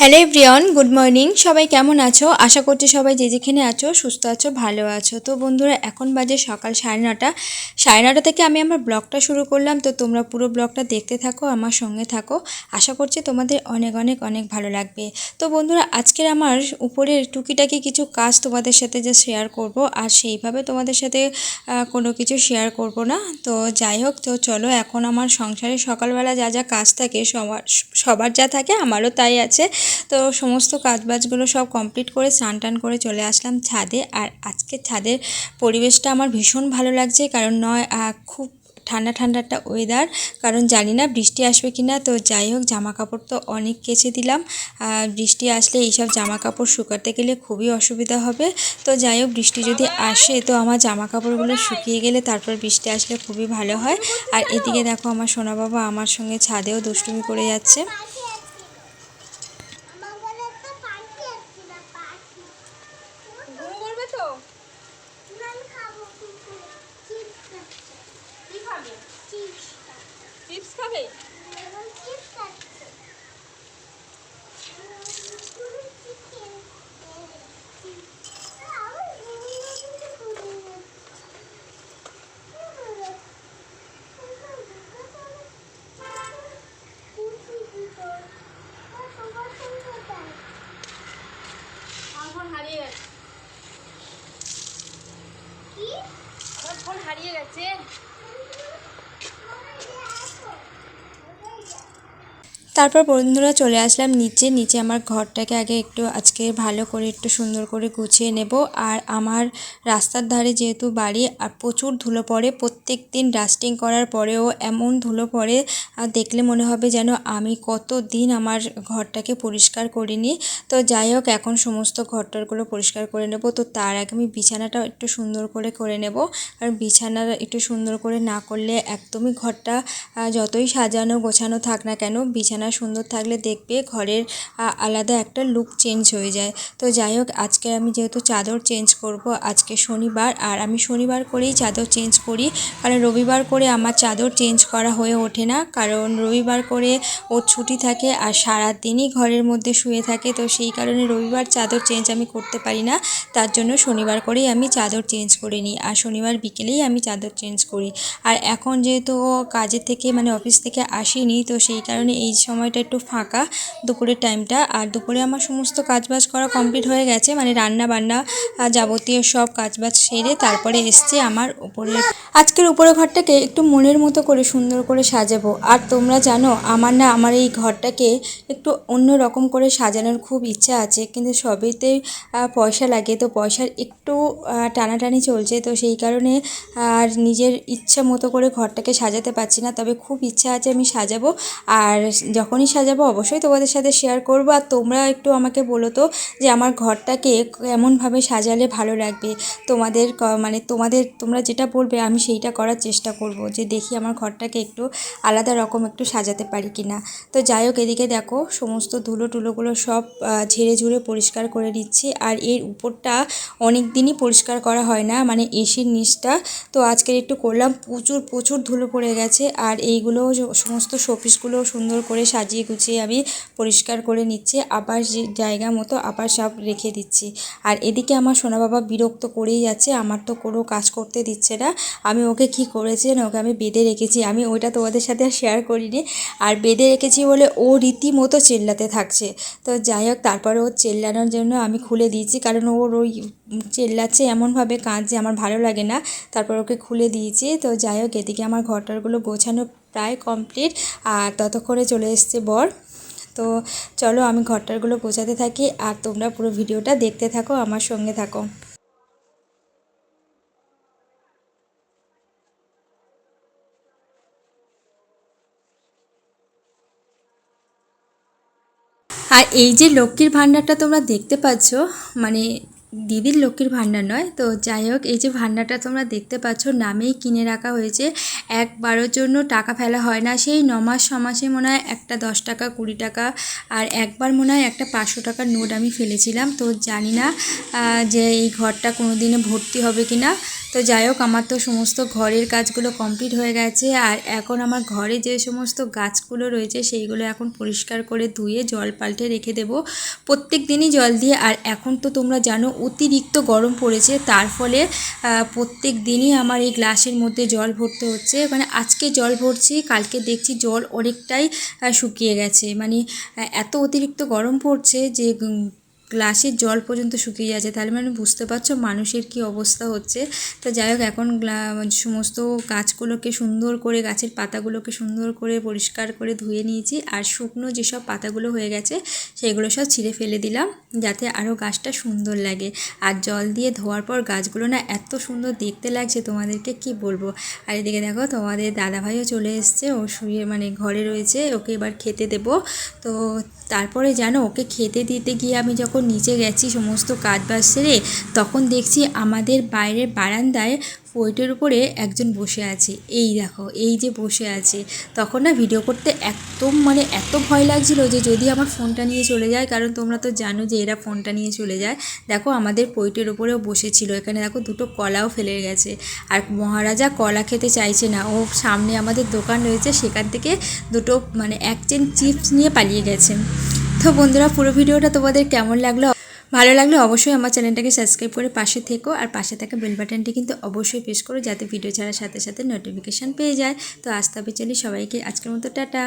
Hello everyone good morning সবাই কেমন আছো? আশা করছি সবাই যে যেখানে আছো, সুস্থ আছো, ভালো আছো। তো বন্ধুরা, এখন বাজে সকাল সাড়ে নটা। সাড়ে নটা থেকে আমি আমার ব্লগটা শুরু করলাম। তো তোমরা পুরো ব্লগটা দেখতে থাকো, আমার সঙ্গে থাকো। আশা করছি তোমাদের অনেক অনেক অনেক ভালো লাগবে। তো বন্ধুরা, আজকের আমার উপরের টুকিটাকি কিছু কাজ তোমাদের সাথে যে শেয়ার করব, আর সেইভাবে তোমাদের সাথে কোনো কিছু শেয়ার করব না। তো যাই হোক, তো চলো এখন আমার সংসারে সকালবেলা যা যা কাজ থাকে, সবার সবার যা থাকে, আমারও তাই আছে। তো সমস্ত কাজবাজগুলো সব কমপ্লিট করে স্নান টান করে চলে আসলাম ছাদে। আর আজকে ছাদের পরিবেশটা আমার ভীষণ ভালো লাগছে, কারণ নয় খুব ঠান্ডা ঠান্ডা একটা ওয়েদার কারণ জানি না বৃষ্টি আসবে কি না তো যাই হোক জামা কাপড় তো অনেক কেচে দিলাম। বৃষ্টি আসলে এইসব জামা কাপড় শুকাতে গেলে খুবই অসুবিধা হবে। তো যাই হোক, বৃষ্টি যদি আসে, তো আমার জামা কাপড়গুলো শুকিয়ে গেলে তারপর বৃষ্টি আসলে খুবই ভালো হয়। আর এদিকে দেখো আমার সোনা বাবা আমার সঙ্গে ছাদেও দুষ্টুমি করে যাচ্ছে। চিপস খাবে চিপস খাবে এবং চিপস খাচ্ছে চিকেন আমার ফোন হারিয়ে গেছে কি আমার ফোন হারিয়ে গেছে। তারপর বন্ধুরা চলে আসলাম নিচে। নিচে আমার ঘরটাকে আগে একটু আজকে ভালো করে, একটু সুন্দর করে গুছিয়ে নেব। আর আমার রাস্তার ধারে যেহেতু বাড়ি, আর প্রচুর ধুলো পড়ে প্রত্যেক দিন ডাস্টিং করার পরেও এমন ধুলো পড়ে দেখলে মনে হবে যেন আমি কত দিন আমার ঘরটাকে পরিষ্কার করিনি। তো যাই হোক, এখন সমস্ত ঘরটারগুলো পরিষ্কার করে নেব। তো তার আগে আমি বিছানাটাও একটু সুন্দর করে করে নেব। কারণ বিছানা একটু সুন্দর করে না করলে একদমই ঘরটা যতই সাজানো গোছানো থাক না কেন, বিছানা সুন্দর থাকলে দেখবে ঘরের আলাদা একটা লুক চেঞ্জ হয়ে যায়। তো যাই হোক, আজকে আমি যেহেতু চাদর চেঞ্জ করব, আজকে শনিবার, আর আমি শনিবার করেই চাদর চেঞ্জ করি। কারণ রবিবার করে আমার চাদর চেঞ্জ করা হয়ে ওঠে না। কারণ রবিবার করে ওর ছুটি থাকে, আর সারা দিনই ঘরের মধ্যে শুয়ে থাকে। তো সেই কারণে রবিবার চাদর চেঞ্জ আমি করতে পারি না। তার জন্য শনিবার করেই আমি চাদর চেঞ্জ করে নিই। আর শনিবার বিকেলেই আমি চাদর চেঞ্জ করি। আর এখন যেহেতু ও কাজের থেকে মানে অফিস থেকে আসেনি, তো সেই কারণে এই সময়টা একটু ফাঁকা দুপুরের টাইমটা। আর দুপুরে আমার সমস্ত কাজবাজ করা কমপ্লিট হয়ে গেছে মানে রান্না বান্না যাবতীয় সব কাজবাজ সেরে তারপরে এসছে আমার উপরে। আজকের উপরে ঘরটাকে একটু মনের মতো করে সুন্দর করে সাজাবো। আর তোমরা জানো আমার না আমার এই ঘরটাকে একটু অন্য রকম করে সাজানোর খুব ইচ্ছা আছে কিন্তু সবেতেই আহ, পয়সা লাগে তো পয়সার একটু টানাটানি চলছে তো সেই কারণে আর নিজের ইচ্ছা মতো করে ঘরটাকে সাজাতে পারছি না। তবে খুব ইচ্ছা আছে আমি সাজাবো। আর যখনই সাজাবো অবশ্যই তোমাদের সাথে শেয়ার করব। আর তোমরা একটু আমাকে বলো তো যে আমার ঘরটাকে কেমনভাবে সাজালে ভালো লাগবে? তোমাদের মানে তোমাদের, তোমরা যেটা বলবে আমি সেইটা করার চেষ্টা করব যে দেখি আমার ঘরটাকে একটু আলাদা রকম একটু সাজাতে পারি কি না তো যাই হোক, এদিকে দেখো সমস্ত ধুলো টুলোগুলো সব ঝেড়ে ঝুড়ে পরিষ্কার করে নিচ্ছি। আর এর উপরটা অনেক দিনই পরিষ্কার করা হয় না মানে এসির নিচটা। তো আজকের একটু করলাম, প্রচুর প্রচুর ধুলো পড়ে গেছে। আর এইগুলো সমস্ত শোপিসগুলো সুন্দর করে সাজিয়ে গুছিয়ে আমি পরিষ্কার করে নিচ্ছি, আবার যে জায়গা মতো আবার সব রেখে দিচ্ছি। আর এদিকে আমার সোনা বাবা বিরক্ত করেই যাচ্ছে, আমার তো কোনো কাজ করতে দিচ্ছে না। আমি ওকে কি করেছি না ওকে আমি বেঁধে রেখেছি। আমি ওইটা তোমাদের সাথে আর শেয়ার করিনি। আর বেঁধে রেখেছি বলে ও রীতিমতো চেল্লাতে থাকছে। তো যাই হোক, তারপরে ও চেল্লানোর জন্য আমি খুলে দিয়েছি। কারণ ওর ওই চেল্লাচ্ছে এমনভাবে কাঁদছে, আমার ভালো লাগে না। তারপর ওকে খুলে দিয়েছি। তো যাই হোক, এদিকে আমার ঘরটারগুলো গোছানো প্রায় কমপ্লিট। আর ততক্ষণে চলে এসছে বর। তো চলো আমি ঘরটারগুলো গোছাতে থাকি। আর তোমরা পুরো ভিডিওটা দেখতে থাকো, আমার সঙ্গে থাকো। আর এই যে লক্ষ্মীর ভাণ্ডারটা তোমরা দেখতে পাচ্ছ মানে দিদির লক্ষ্মীর ভান্ডার নয়। তো যাই হোক, এই যে ভান্ডারটা তোমরা দেখতে পাচ্ছ, নামেই কিনে রাখা হয়েছে। একবারের জন্য টাকা ফেলা হয় না। সেই নমাস ছমাসে মনে হয় একটা দশ টাকা, কুড়ি টাকা আর একবার মনে হয় একটা পাঁচশো টাকার নোট আমি ফেলেছিলাম। তো জানি না যে এই ঘরটা কোনো দিনে ভর্তি হবে কি না তো যাই হোক, আমার তো সমস্ত ঘরের কাজগুলো কমপ্লিট হয়ে গেছে। আর এখন আমার ঘরে যে সমস্ত গাছগুলো রয়েছে, সেইগুলো এখন পরিষ্কার করে ধুয়ে জল পাল্টে রেখে দেবো। প্রত্যেক দিনই জল দিয়ে, আর এখন তো তোমরা জানো অতিরিক্ত গরম পড়েছে। তার ফলে প্রত্যেক দিনই আমার এই গ্লাসের মধ্যে জল ভরতে হচ্ছে। মানে আজকে জল ভরছি, কালকে দেখছি জল অনেকটাই শুকিয়ে গেছে। মানে এত অতিরিক্ত গরম পড়ছে যে গ্লাসের জল পর্যন্ত শুকিয়ে যাচ্ছে। তাহলে মানে বুঝতে পারছ মানুষের কি অবস্থা হচ্ছে? তো যাই হোক, এখন সমস্ত গাছগুলোকে সুন্দর করে, গাছের পাতাগুলোকে সুন্দর করে, পরিষ্কার করে ধুয়ে নিয়েছি। আর শুকনো যেসব পাতাগুলো হয়ে গেছে, সেগুলো সব ছিঁড়ে ফেলে দিলাম, যাতে আরও গাছটা সুন্দর লাগে। আর জল দিয়ে ধোয়ার পর গাছগুলো না এত সুন্দর দেখতে লাগছে, তোমাদেরকে কি বলব? আর এদিকে দেখো, তোমাদের দাদাভাইও চলে এসছে, ও শুয়ে মানে ঘরে রয়েছে, ওকে এবার খেতে দেব। তো তারপরে জানো, ওকে খেতে দিতে গিয়ে আমি যখন নিচে গেছি সমস্ত কাজ বাজ সেরে, তখন দেখছি আমাদের বাইরের বারান্দায় পোইটের উপরে একজন বসে আছে। এই দেখো, এই যে বসে আছে। তখন না ভিডিও করতে একদম মানে এত ভয় লাগছিল যে যদি আমার ফোনটা নিয়ে চলে যায়, কারণ তোমরা তো জানো যে এরা ফোনটা নিয়ে চলে যায়। দেখো আমাদের পোইটের উপরেও বসেছিল। এখানে দেখো দুটো কলাও ফেলে গেছে। আর মহারাজা কলা খেতে চাইছে না। ও সামনে আমাদের দোকান রয়েছে, সেখান থেকে দুটো মানে এক চেন চিপস নিয়ে পালিয়ে গেছে। তো বন্ধুরা, পুরো ভিডিওটা তোমাদের কেমন লাগল? ভালো লাগলে অবশ্যই আমার চ্যানেলটাকে সাবস্ক্রাইব করে পাশে থেকো আর পাশে থাকা বেল বাটনটি কিন্তু অবশ্যই প্রেস করো যাতে ভিডিও ছাড়ার সাথে সাথে নোটিফিকেশান পেয়ে যায়। তো আজ তবে চলি সবাইকে। আজকের মতো টাটা।